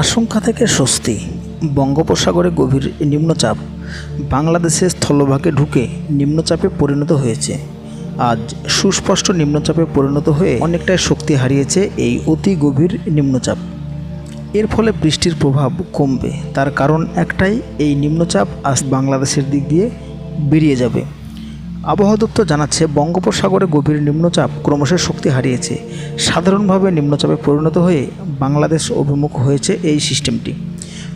আশঙ্কা থেকে স্বস্তি। বঙ্গোপসাগরে গভীর নিম্নচাপ। বাংলাদেশের স্থলভাগে ঢুকে নিম্নচাপে পরিণত হয়েছে। আজ সুস্পষ্ট নিম্নচাপে পরিণত হয়ে অনেকটাই শক্তি হারিয়েছে এই অতি গভীর নিম্নচাপ। এর ফলে বৃষ্টির প্রভাব কমবে। তার কারণ একটাই, এই নিম্নচাপ আজ বাংলাদেশের দিক দিয়ে বেরিয়ে যাবে। আবহাওয়া দপ্তর জানাচ্ছে, বঙ্গোপসাগরে গভীর নিম্নচাপ ক্রমশ শক্তি হারিয়েছে। সাধারণভাবে নিম্নচাপে পরিণত হয়ে বাংলাদেশ অভিমুখ হয়েছে এই সিস্টেমটি।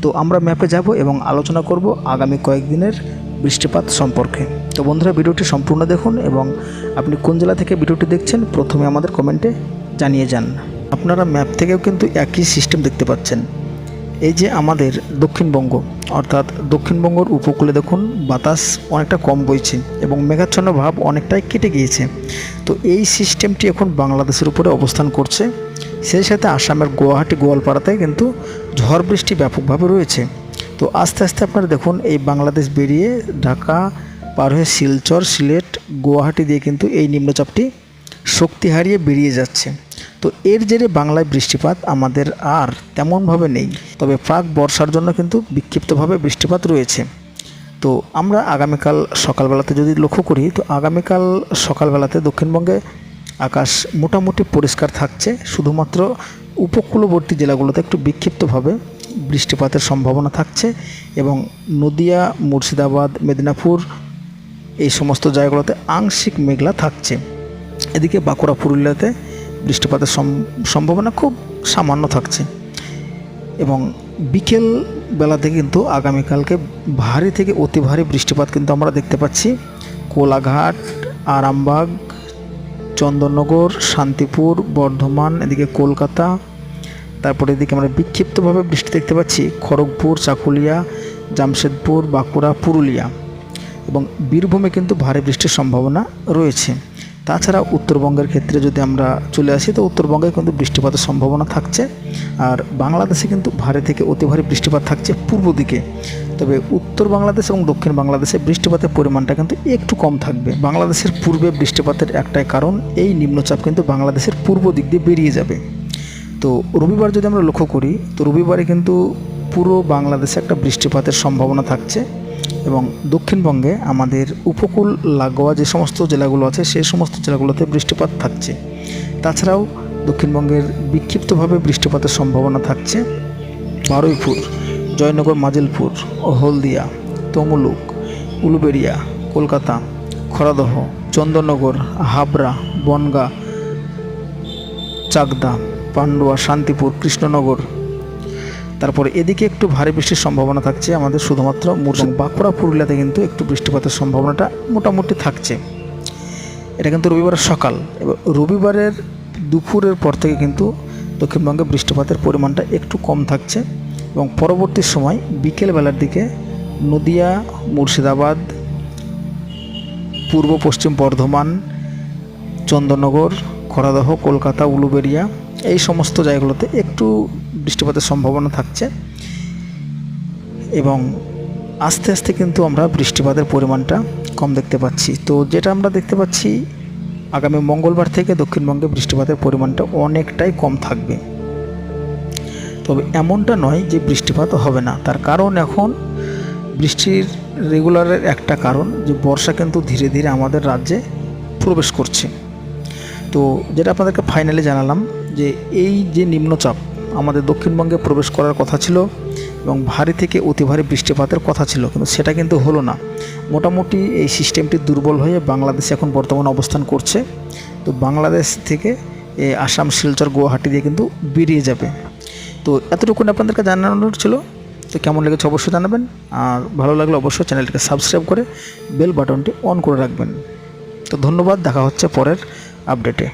তো আমরা ম্যাপে যাব এবং আলোচনা করব আগামী কয়েকদিনের বৃষ্টিপাত সম্পর্কে। তো বন্ধুরা, ভিডিওটি সম্পূর্ণ দেখুন এবং আপনি কোন জেলা থেকে ভিডিওটি দেখছেন, প্রথমে আমাদের কমেন্টে জানিয়ে যান। আপনারা ম্যাপ থেকেও কিন্তু একই সিস্টেম দেখতে পাচ্ছেন। এই যে আমাদের দক্ষিণবঙ্গ, অর্থাৎ দক্ষিণবঙ্গর উপকূলে দেখুন বাতাস অনেকটা কম বইছে এবং মেঘাচ্ছন্ন ভাব অনেকটাই কেটে গিয়েছে। তো এই সিস্টেমটি এখন বাংলাদেশের উপরে অবস্থান করছে। সেই সাথে আসামের গুয়াহাটি, গোয়ালপাড়াতে কিন্তু ঝড় বৃষ্টি ব্যাপকভাবে রয়েছে। তো আস্তে আস্তে আপনারা দেখুন এই বাংলাদেশ বেরিয়ে ঢাকা পার হয়ে শিলচর, সিলেট, গুয়াহাটি দিয়ে কিন্তু এই নিম্নচাপটি শক্তি হারিয়ে বেরিয়ে যাচ্ছে। তো এর জেরে বাংলায় বৃষ্টিপাত আমাদের আর তেমনভাবে নেই। তবে প্রাক বর্ষার জন্য কিন্তু বিক্ষিপ্তভাবে বৃষ্টিপাত রয়েছে। তো আমরা আগামীকাল সকালবেলাতে যদি লক্ষ্য করি, তো আগামীকাল সকালবেলাতে দক্ষিণবঙ্গে আকাশ মোটামুটি পরিষ্কার থাকছে। শুধুমাত্র উপকূলবর্তী জেলাগুলোতে একটু বিক্ষিপ্তভাবে বৃষ্টিপাতের সম্ভাবনা থাকছে এবং নদিয়া, মুর্শিদাবাদ, মেদিনীপুর এই সমস্ত জায়গাগুলোতে আংশিক মেঘলা থাকছে। এদিকে বাঁকুড়া, পুরুলিয়াতে বৃষ্টিপাতের সম- সম্ভাবনা খুব সামান্য থাকছে। এবং বিকেল বেলাতে কিন্তু আগামীকালকে ভারী থেকে অতি ভারী বৃষ্টিপাত কিন্তু আমরা দেখতে পাচ্ছি। কোলাঘাট, আরামবাগ, চন্দননগর, শান্তিপুর, বর্ধমান, এদিকে কলকাতা, তারপরে এদিকে আমরা বিক্ষিপ্তভাবে বৃষ্টি দেখতে পাচ্ছি। খড়গপুর, চাকুলিয়া, জামশেদপুর, বাঁকুড়া, পুরুলিয়া এবং বীরভূমে কিন্তু ভারী বৃষ্টির সম্ভাবনা রয়েছে। তাছাড়া উত্তরবঙ্গের ক্ষেত্রে যদি আমরা চলে আসি, তো উত্তরবঙ্গে কিন্তু বৃষ্টিপাতের সম্ভাবনা থাকছে। আর বাংলাদেশে কিন্তু ভারী থেকে অতি ভারী বৃষ্টিপাত থাকছে পূর্ব দিকে। তবে উত্তর বাংলাদেশ এবং দক্ষিণ বাংলাদেশে বৃষ্টিপাতের পরিমাণটা কিন্তু একটু কম থাকবে। বাংলাদেশের পূর্বে বৃষ্টিপাতের একটাই কারণ, এই নিম্নচাপ কিন্তু বাংলাদেশের পূর্ব দিক দিয়ে বেরিয়ে যাবে। তো রবিবার যদি আমরা লক্ষ্য করি, তো রবিবারে কিন্তু পুরো বাংলাদেশে একটা বৃষ্টিপাতের সম্ভাবনা থাকছে। এবং দক্ষিণবঙ্গে আমাদের উপকূল, লাগোয়া যে সমস্ত জেলাগুলো আছে, সেই সমস্ত জেলাগুলোতে বৃষ্টিপাত থাকছে। তাছাড়াও দক্ষিণবঙ্গের বিক্ষিপ্তভাবে বৃষ্টিপাতের সম্ভাবনা থাকছে বারুইপুর, জয়নগর, মাজিলপুর ও হলদিয়া, তমলুক, উলুবেড়িয়া, কলকাতা খড়াদহ চন্দননগর, হাবড়া, বনগা, চাকদা, পান্ডুয়া, শান্তিপুর, কৃষ্ণনগর তারপরে এদিকে একটু ভারী বৃষ্টির সম্ভাবনা থাকছে আমাদের শুধুমাত্র মুর্শিদ বাঁকুড়া, পুরুলিয়াতে কিন্তু একটু বৃষ্টিপাতের সম্ভাবনাটা মোটামুটি থাকছে। এটা কিন্তু রবিবারের সকাল। এবার রবিবারের দুপুরের পর থেকে কিন্তু দক্ষিণবঙ্গে বৃষ্টিপাতের পরিমাণটা একটু কম থাকছে এবং পরবর্তী সময় বিকেল বেলার দিকে নদিয়া, মুর্শিদাবাদ, পূর্ব পশ্চিম বর্ধমান, চন্দননগর খড়াদহ কলকাতা উলুবেড়িয়া এই সমস্ত জায়গাগুলোতে একটু বৃষ্টিপাতের সম্ভাবনা থাকছে। এবং আস্তে আস্তে কিন্তু আমরা বৃষ্টিপাতের পরিমাণটা কম দেখতে পাচ্ছি। তো যেটা আমরা দেখতে পাচ্ছি, আগামী মঙ্গলবার থেকে দক্ষিণবঙ্গে বৃষ্টিপাতের পরিমাণটা অনেকটাই কম থাকবে। তবে এমনটা নয় যে বৃষ্টিপাত হবে না। তার কারণ এখন বৃষ্টির রেগুলারের একটা কারণ যে বর্ষা কিন্তু ধীরে ধীরে আমাদের রাজ্যে প্রবেশ করছে। তো যেটা আপনাদেরকে ফাইনালি জানালাম যে এই যে নিম্নচাপ আমাদের দক্ষিণবঙ্গে প্রবেশ করার কথা ছিল এবং ভারী থেকে অতি ভারী বৃষ্টিপাতের কথা ছিল, কিন্তু সেটা কিন্তু হলো না। মোটামুটি এই সিস্টেমটি দুর্বল হয়ে বাংলাদেশে এখন বর্তমানে অবস্থান করছে। তো বাংলাদেশ থেকে আসাম, শিলচর, গুয়াহাটি দিয়ে কিন্তু বেরিয়ে যাবে। তো এতটুকুন আপনাদেরকে জানানোর ছিল। তো কেমন লেগেছে অবশ্যই জানাবেন। আর ভালো লাগলে অবশ্যই চ্যানেলটিকে সাবস্ক্রাইব করে বেল বাটনটি অন করে রাখবেন। তো ধন্যবাদ, দেখা হচ্ছে পরের अपडेटे